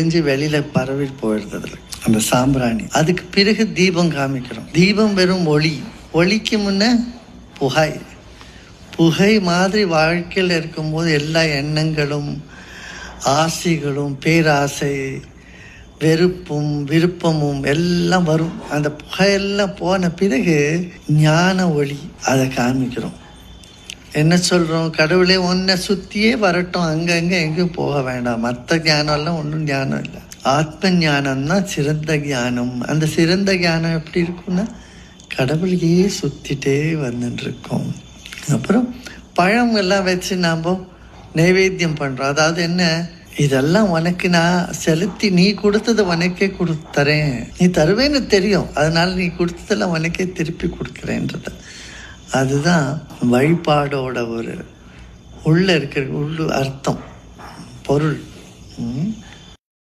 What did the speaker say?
செஞ்சு வெளியில பரவி போயிடுறது அந்த சாம்பிராணி. அதுக்கு பிறகு தீபம் காமிக்கிறோம் தீபம் வெறும் ஒளி. ஒளிக்கு முன்ன புகை. புகை மாதிரி வாழ்க்கையில் இருக்கும்போது எல்லா எண்ணங்களும் ஆசைகளும் பேராசை வெறுப்பும் விருப்பமும் எல்லாம் வரும். அந்த புகையெல்லாம் போன பிறகு ஞான ஒளி அதை காமிக்கிறோம். என்ன சொல்கிறோம் கடவுளே உன்னை சுற்றியே வரட்டும். அங்கங்கே எங்கேயும் போக வேண்டாம். மற்ற ஞானம்லாம் ஒன்றும் ஞானம் இல்லை. ஆத்ம ஞானம் தான் சிறந்த ஞானம். அந்த சிறந்த ஞானம் எப்படி இருக்கும்னா கடவுளையே சுற்றிட்டே வந்துட்டுருக்கோம். அப்புறம் பழம் எல்லாம் வச்சு நாம் நைவேத்தியம் பண்ணுறோம் அதாவது என்ன? இதெல்லாம் உனக்கு நான் செலுத்தி நீ கொடுத்ததை உனக்கே கொடுத்தரேன் நீ தருவேன்னு தெரியும். அதனால் நீ கொடுத்ததெல்லாம் உனக்கே திருப்பி கொடுக்குறேன்றதை. அதுதான் வழிபாடோட ஒரு உள்ளே இருக்கிற உள்ளு அர்த்தம் பொருள் ம்.